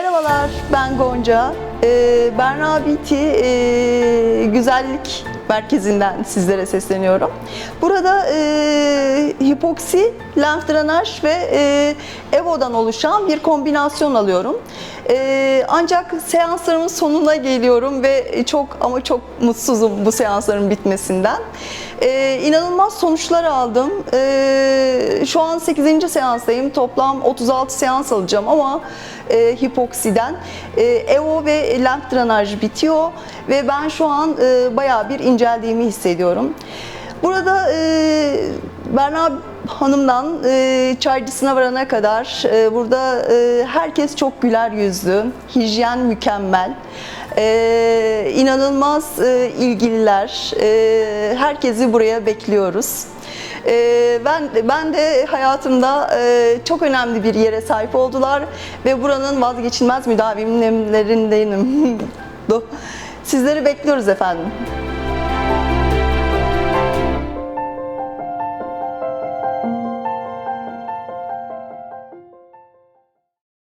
Merhabalar, ben Gonca. Ee, Berna Biti e, Güzellik Merkezi'nden sizlere sesleniyorum. Burada e, hipoksi, lenf drenaj ve e, EVO'dan oluşan bir kombinasyon alıyorum. E, ancak seanslarımın sonuna geliyorum ve çok ama çok mutsuzum bu seansların bitmesinden. E, inanılmaz sonuçlar aldım. E, şu an 8. seanstayım. Toplam 36 seans alacağım ama e, hipoksiden. E, EVO ve lenf drenaj bitiyor ve ben şu an e, bayağı bir inceldiğimi hissediyorum. Burada e, Berna Hanım'dan e, çaycısına varana kadar e, burada e, herkes çok güler yüzlü, hijyen mükemmel. Ee, inanılmaz e, ilgililer. Ee, herkesi buraya bekliyoruz. Ee, ben ben de hayatımda e, çok önemli bir yere sahip oldular ve buranın vazgeçilmez müdavimlerindenim. Sizleri bekliyoruz efendim.